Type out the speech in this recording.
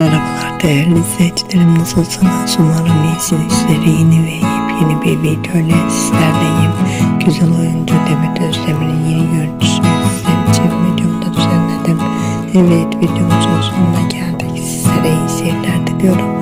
Merhabalar değerli izleyicilerim nasılsınız? Umarım iyisinizdir. Yeni ve yepyeni bir video ile sizlerleyim. Güzel oyuncu Demet Özdemir'in yeni görüntüsünü sizler için videomda düzenledim. Evet videomuzun sonuna geldik. Sizlere iyi seyirler diliyorum.